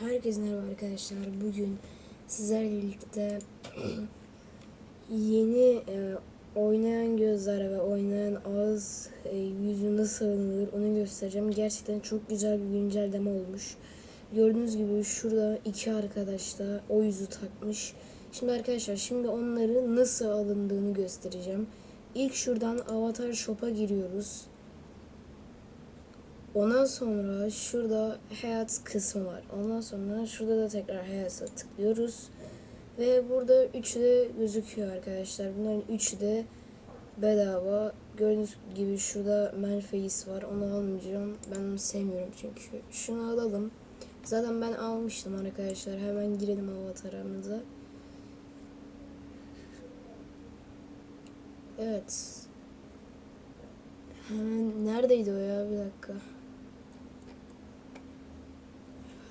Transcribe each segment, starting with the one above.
Herkese merhaba arkadaşlar. Bugün sizlerle birlikte yeni e, oynayan gözler ve oynayan ağız e, yüzü nasıl alınır onu göstereceğim. Gerçekten çok güzel bir güncelleme olmuş. Gördüğünüz gibi şurada iki arkadaş da o yüzü takmış. Şimdi arkadaşlar şimdi onları nasıl alındığını göstereceğim. İlk şuradan Avatar Shop'a giriyoruz. Ondan sonra şurada hayat kısmı var. Ondan sonra şurada da tekrar hayata tıklıyoruz. Ve burada üçü de gözüküyor arkadaşlar. Bunların üçü de bedava. Gördüğünüz gibi şurada Manface var. Onu almayacağım. Ben onu sevmiyorum çünkü. Şunu alalım. Zaten ben almıştım arkadaşlar. Hemen girelim avatarımıza. Evet. Hemen neredeydi o ya? Bir dakika.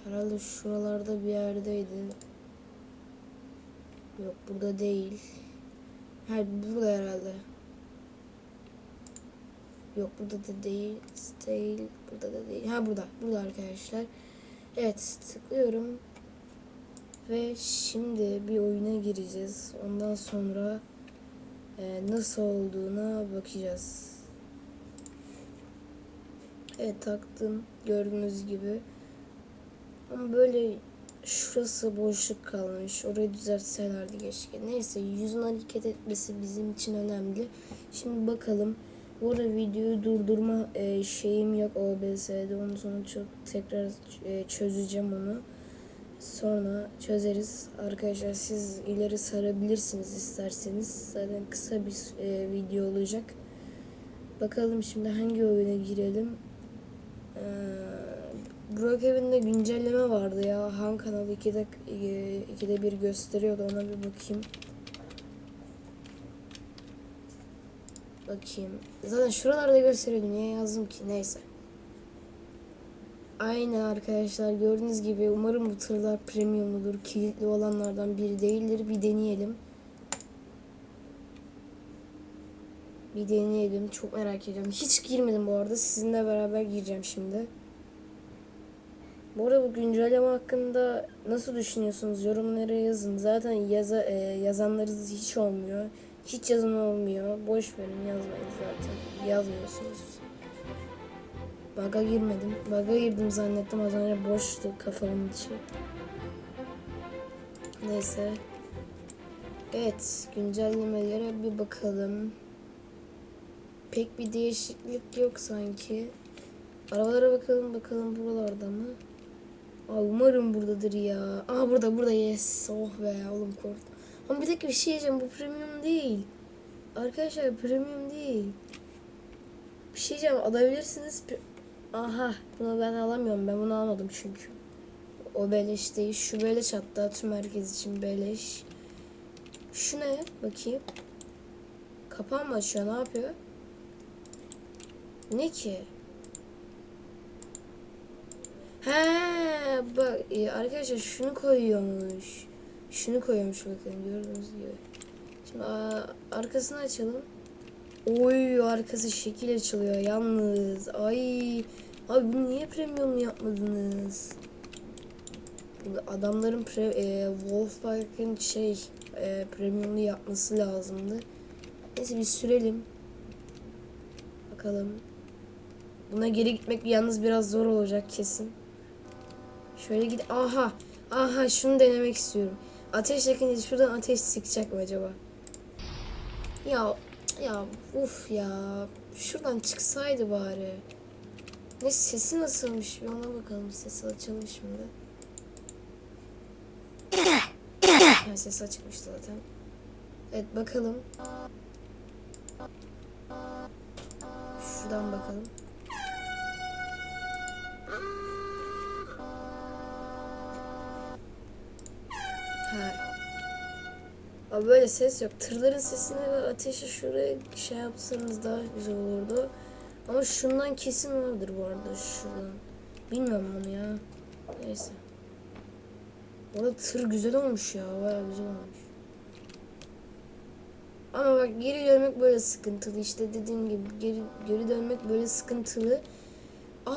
Herhalde şuralarda bir yerdeydi. Yok burada değil. Hayır burada herhalde. Yok burada da değil. Değil. Burada da değil. Ha burada. Burada arkadaşlar. Evet tıklıyorum. Ve şimdi bir oyuna gireceğiz. Ondan sonra e, nasıl olduğuna bakacağız. Evet taktım. Gördüğünüz gibi. Ama böyle şurası boşluk kalmış. Orayı düzeltselerdi keşke. Neyse yüzün hareket etmesi bizim için önemli. Şimdi bakalım. Bu arada videoyu durdurma e, şeyim yok OBS'de. Onu sonra çok tekrar e, çözeceğim onu. Sonra çözeriz. Arkadaşlar siz ileri sarabilirsiniz isterseniz. Zaten kısa bir e, video olacak. Bakalım şimdi hangi oyuna girelim. Eee Brookhaven'de güncelleme vardı ya. Han kanalı 2'de, 2'de bir gösteriyordu. Ona bir bakayım. Bakayım. Zaten şuralarda gösteriyordu. Niye yazdım ki? Neyse. Aynen arkadaşlar gördüğünüz gibi umarım bu tırlar premiumludur. Kilitli olanlardan biri değildir. Bir deneyelim. Bir deneyelim. Çok merak ediyorum. Hiç girmedim bu arada. Sizinle beraber gireceğim şimdi. Bu arada bu güncelleme hakkında nasıl düşünüyorsunuz? Yorumlara yazın. Zaten yaza, e, yazanlarınız hiç olmuyor. Hiç yazın olmuyor. Boş verin yazmayın zaten. Yazmıyorsunuz. Baga girmedim. Baga girdim zannettim. Az önce boştu kafamın içi. Neyse. Evet. Güncellemelere bir bakalım. Pek bir değişiklik yok sanki. Arabalara bakalım bakalım buralarda mı? Aa, umarım buradadır ya. Aa burada burada yes. Oh be oğlum kort. Ama bir dakika bir şey diyeceğim bu premium değil. Arkadaşlar premium değil. Bir şey diyeceğim alabilirsiniz. Aha bunu ben alamıyorum. Ben bunu almadım çünkü. O beleş değil. Şu beleş hatta tüm herkes için beleş. Şu ne? Bakayım. Kapan mı açıyor? Ne yapıyor? Ne ki? Bak e, arkadaşlar şunu koyuyormuş. Şunu koyuyormuş bakın gördüğünüz gibi. Şimdi arkasını açalım. Oy arkası şekil açılıyor yalnız. Ay abi niye premium yapmadınız? Adamların pre, e, Wolfpack'ın şey e, premiumlu yapması lazımdı. Neyse bir sürelim. Bakalım. Buna geri gitmek yalnız biraz zor olacak kesin. Şöyle git. Aha. Aha şunu denemek istiyorum. Ateş yakınca şuradan ateş sıkacak mı acaba? Ya ya uf ya. Şuradan çıksaydı bari. Ne sesi nasılmış bir ona bakalım. Sesi açalım şimdi. Ha, ses açıkmış zaten. Evet bakalım. Şuradan bakalım. Ha. Ama böyle ses yok. Tırların sesini ve ateşi şuraya şey yapsanız daha güzel olurdu. Ama şundan kesin vardır bu arada şuradan. Bilmiyorum onu ya. Neyse. Orada tır güzel olmuş ya. Baya güzel olmuş. Ama bak geri dönmek böyle sıkıntılı. İşte dediğim gibi geri, geri dönmek böyle sıkıntılı. Aa,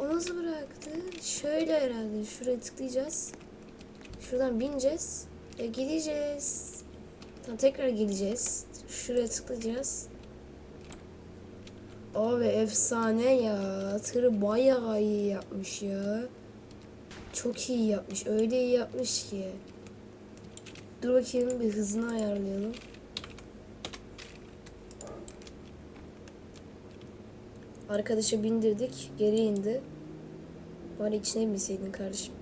o nasıl bıraktı? şöyle herhalde. Şuraya tıklayacağız. Şuradan bineceğiz. Ve gideceğiz. Tamam tekrar geleceğiz. Şuraya tıklayacağız. Abi efsane ya. Tırı bayağı iyi yapmış ya. Çok iyi yapmış. Öyle iyi yapmış ki. Dur bakayım bir hızını ayarlayalım. Arkadaşa bindirdik. Geri indi. Bari içine binseydin kardeşim.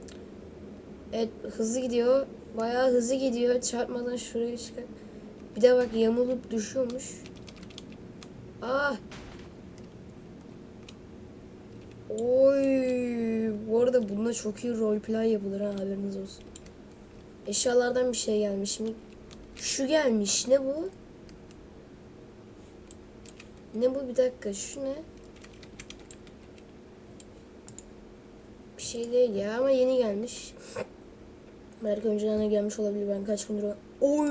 Evet hızlı gidiyor. Bayağı hızlı gidiyor. Çarpmadan şuraya çıkar. Bir de bak yamulup düşüyormuş. Ah! Oy! Bu arada bunda çok iyi roleplay yapılır ha haberiniz olsun. Eşyalardan bir şey gelmiş mi? Şu gelmiş. Ne bu? Ne bu? Bir dakika. Şu ne? Bir şey değil ya ama yeni gelmiş. Belki önceden de gelmiş olabilir. Ben kaç gündür... Oy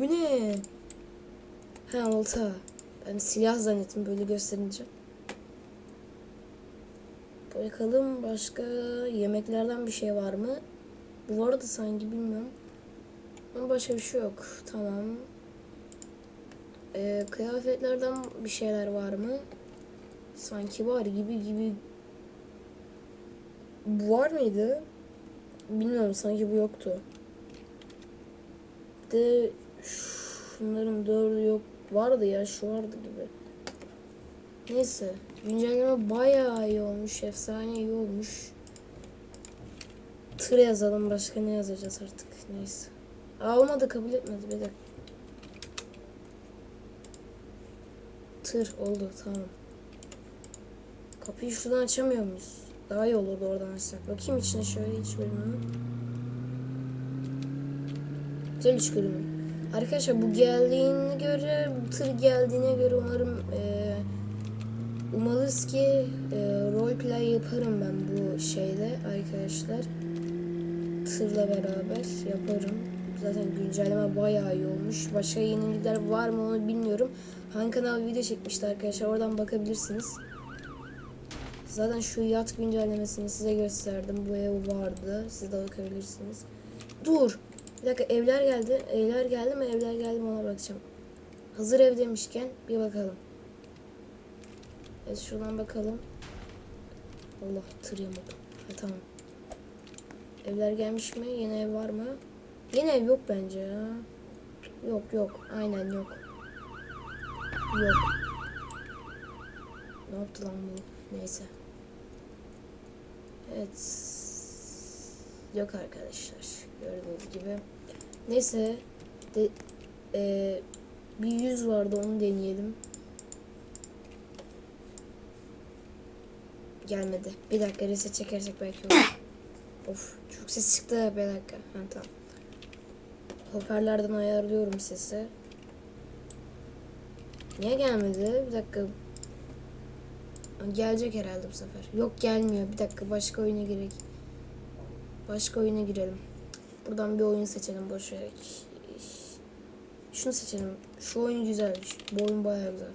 bu ne? Ha olta. Ben silah zannettim böyle gösterince. Bakalım başka yemeklerden bir şey var mı? Bu arada sanki bilmiyorum. Ama başka bir şey yok. Tamam. Ee, kıyafetlerden bir şeyler var mı? Sanki var gibi gibi. Bu var mıydı? Bilmiyorum sanki bu yoktu. Bir de şunların dördü yok. Vardı ya şu vardı gibi. Neyse. Güncelleme bayağı iyi olmuş. Efsane iyi olmuş. Tır yazalım. Başka ne yazacağız artık. Neyse. Aa, olmadı kabul etmedi. Bir dakika. Tır oldu. Tamam. Kapıyı şuradan açamıyor muyuz? Daha iyi olurdu oradan açsak. Bakayım içine şöyle iç bölümünü. Güzel iç bölümü. Arkadaşlar bu geldiğine göre, bu tır geldiğine göre umarım eee Umalız ki e, roleplay yaparım ben bu şeyde arkadaşlar. Tırla beraber yaparım. Zaten güncelleme bayağı iyi olmuş. Başka yenilikler var mı onu bilmiyorum. Han kanal video çekmişti arkadaşlar. Oradan bakabilirsiniz. Zaten şu yat güncellemesini size gösterdim. Bu ev vardı. Siz de bakabilirsiniz. Dur. Bir dakika evler geldi. Evler geldi mi? Evler geldi mi ona bakacağım. Hazır ev demişken bir bakalım. Evet şuradan bakalım. Allah tır. Ha, tamam. Evler gelmiş mi? Yeni ev var mı? Yeni ev yok bence ya. Yok yok. Aynen yok. Yok. Ne yaptı lan bu? Neyse. Evet. Yok arkadaşlar. Gördüğünüz gibi. Neyse. De, e, bir yüz vardı onu deneyelim. Gelmedi. Bir dakika reset çekersek belki olur. of çok ses çıktı. Bir dakika. Ha, tamam. Hoparlardan ayarlıyorum sesi. Niye gelmedi? Bir dakika. Gelecek herhalde bu sefer. Yok gelmiyor. Bir dakika başka oyuna girek. Başka oyuna girelim. Buradan bir oyun seçelim boş vererek. Şunu seçelim. Şu oyun güzelmiş. Bu oyun bayağı güzel.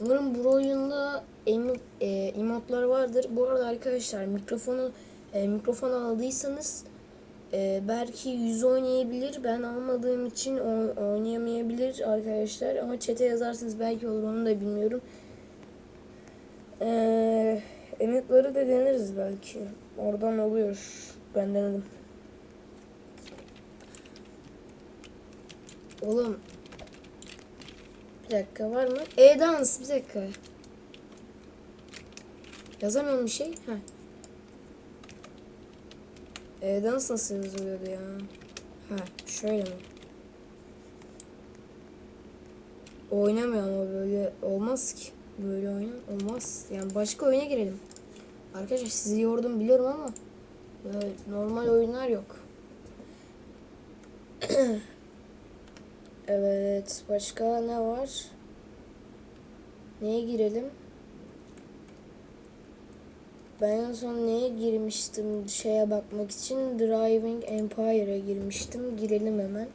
Umarım bu oyunda emo, e, emotlar vardır. Bu arada arkadaşlar mikrofonu e, mikrofon aldıysanız e, belki yüz oynayabilir. Ben almadığım için oynayamayabilir arkadaşlar. Ama çete yazarsınız belki olur onu da bilmiyorum. E, emotları da deneriz belki. Oradan oluyor. Ben denedim. Oğlum bir dakika var mı? E-dans bir dakika. Yazamıyorum bir şey. Heh. E-dans nasıl yazılıyordu ya? Ha şöyle mi? Oynamıyor ama böyle olmaz ki. Böyle oyun olmaz. Yani başka oyuna girelim. Arkadaşlar sizi yordum biliyorum ama böyle normal oyunlar yok. Evet, başka ne var? Neye girelim? Ben en son neye girmiştim şeye bakmak için? Driving Empire'a girmiştim. Girelim hemen.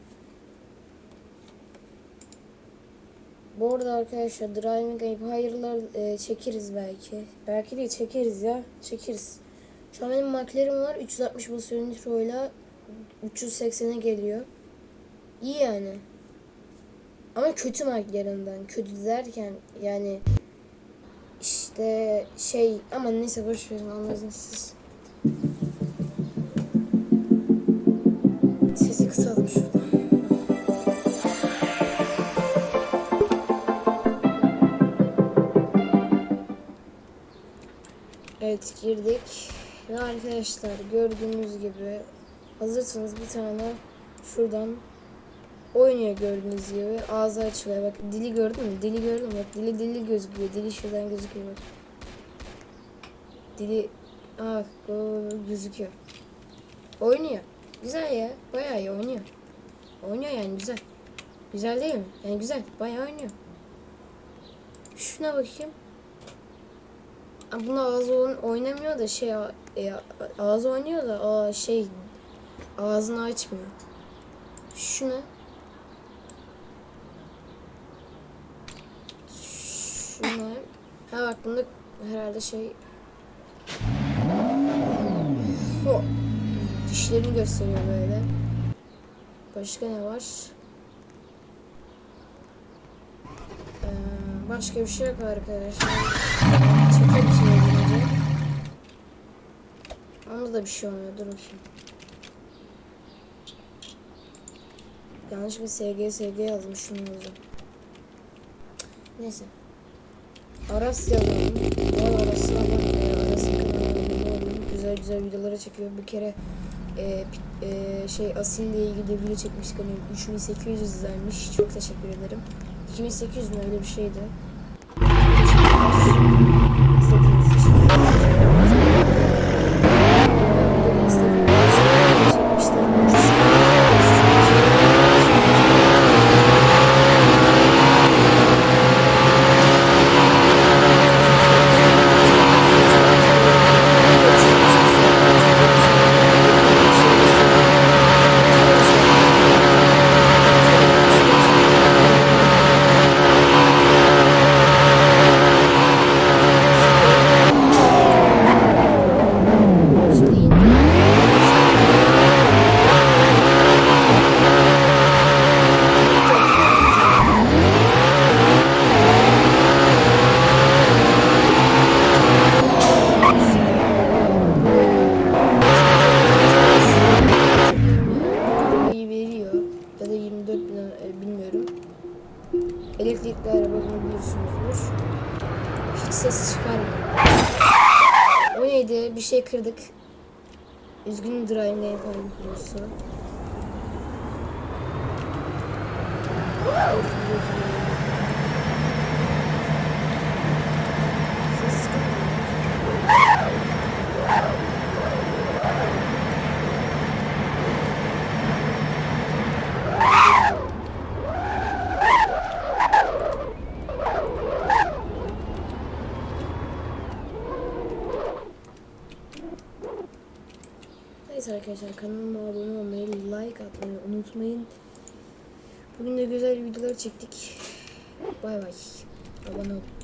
Bu arada arkadaşlar Driving Empire'lar e, çekeriz belki. Belki değil çekeriz ya. Çekeriz. Şu an benim McLaren var. 360 basıyor nitro ile 380'e geliyor. İyi yani. Ama kötü McLaren'dan. Kötü derken yani işte şey ama neyse boş verin anladınız siz. Sesi kısalım şurada. Evet girdik. Ve arkadaşlar gördüğünüz gibi hazırsanız bir tane şuradan oynuyor gördüğünüz gibi. Ağzı açılıyor. Bak dili gördün mü? Dili gördün mü? Bak dili dili gözüküyor. Dili şuradan gözüküyor bak. Dili ah o gözüküyor. Oynuyor. Güzel ya. Bayağı iyi oynuyor. Oynuyor yani güzel. Güzel değil mi? Yani güzel. Bayağı oynuyor. Şuna bakayım. Aa, Buna ağzı oyn- oynamıyor da şey e, ağzı oynuyor da aa, şey ağzını açmıyor. Şuna ha bak bunda herhalde şey o dişlerini gösteriyor böyle. Başka ne var? Ee, başka bir şey yok arkadaşlar. Çekelim şeye gelince. Onda da bir şey olmuyor. Dur bakayım. Yanlış bir SG SG yazmış şunu yazdım. Neyse. Aras yazalım. Vay Aras'ı alalım. Ee, Aras'ın kanalına abone olun. Güzel güzel videoları çekiyor. Bir kere e, e, şey Asil'le ilgili video çekmiştik. Hani 3800 izlenmiş. Çok teşekkür ederim. 2800 mü öyle bir şeydi. Elektrikli araba bunu biliyorsunuzdur. Hiç ses çıkarmıyor. O neydi? Bir şey kırdık. Üzgünüm Driving yapalım kurusu. Ses çıkarmıyor. Neyse arkadaşlar kanalıma abone olmayı, like atmayı unutmayın. Bugün de güzel videolar çektik. Bay bay. Abone olun.